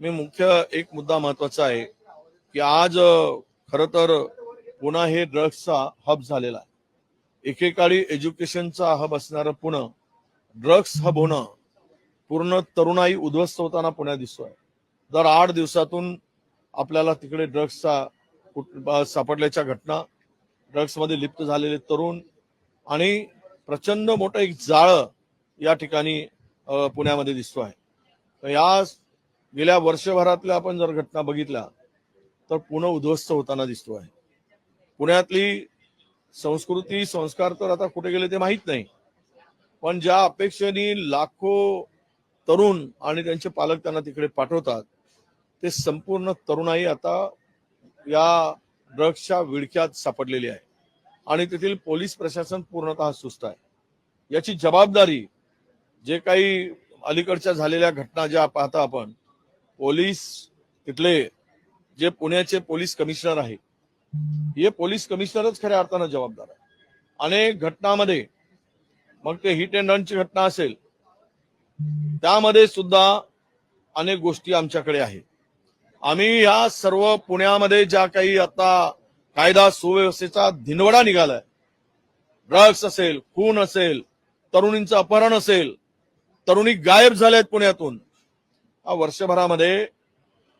मी मुख्य एक मुद्दा महत्त्वाचा आहे की आज खर खरं तर पुणा हे ड्रग्सचा हब झालेला आहे. एकेकाळी एज्युकेशनचा हब असणारं पुणे ड्रग्स हब होणं पूर्ण तरुणाई उद्ध्वस्त होताना पुण्यात दिसतोय. दर आठ दिवसातून आपल्याला तिकडे ड्रग्सचा कुठ- सापडल्याच्या घटना ड्रग्समध्ये लिप्त झालेले तरुण आणि प्रचंड मोठं एक जाळं या ठिकाणी पुण्यामध्ये दिसतो आहे तर या गेल्या वर्षभरातल्या आपण जर घटना बघितल्या तर पुणे उद्ध्वस्त होताना दिसतो आहे. पुण्यातली संस्कृती संस्कार तर आता कुठे गेले ते माहीत नाही. पण ज्या अपेक्षेने लाखो तरुण आणि त्यांचे पालक त्यांना तिकडे पाठवतात ते संपूर्ण तरुणाई आता या ड्रग्सच्या विळख्यात सापडलेली आहे. आणि तेथील पोलीस प्रशासन पूर्णतः सुस्त आहे. याची जबाबदारी जे काही अलीकडच्या झालेल्या घटना ज्या पाहता आपण पोलीस तिथले जे पुण्याचे पोलीस कमिशनर आहे हे पोलीस कमिशनरच खऱ्या अर्थानं जबाबदार आहे. अनेक घटनामध्ये मग ते हिट अँड रनची घटना असेल त्यामध्ये सुद्धा अनेक गोष्टी आमच्याकडे आहेत. आम्ही या सर्व पुण्यामध्ये ज्या काही आता कायदा सुव्यवस्थेचा धिनवडा निघालाय ड्रग्स असेल खून असेल तरुणींचं अपहरण असेल तरुणी गायब झाल्यात पुण्यातून हा वर्षभरामध्ये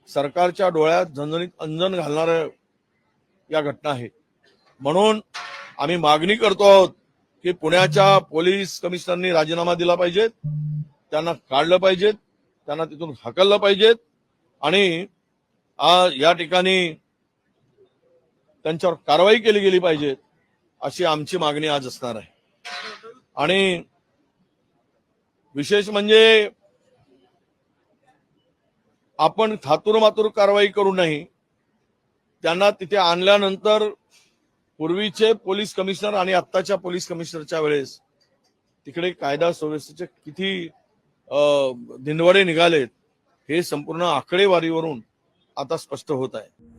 सरकारच्या डोळ्यात झणझणीत अंजन घालणाऱ्या या घटना आहेत म्हणून आम्ही मागणी करतो आहोत की पुण्याच्या पोलीस कमिशनरनी राजीनामा दिला पाहिजेत त्यांना काढलं पाहिजेत त्यांना तिथून हकललं पाहिजेत आणि या ठिकाणी त्यांच्यावर कारवाई केली गेली पाहिजे अशी आमची मागणी आज असणार आहे. आणि विशेष म्हणजे आपण थातुरमातुर कारवाई करू नाही त्यांना तिथे आणल्यानंतर पूर्वीचे पोलीस कमिशनर आणि आत्ताच्या पोलीस कमिशनरच्या वेळेस तिकडे कायदा सुव्यवस्थेचे किती अ, धिंडवडे निघालेत हे संपूर्ण आकडेवारीवरून आता स्पष्ट होत आहे.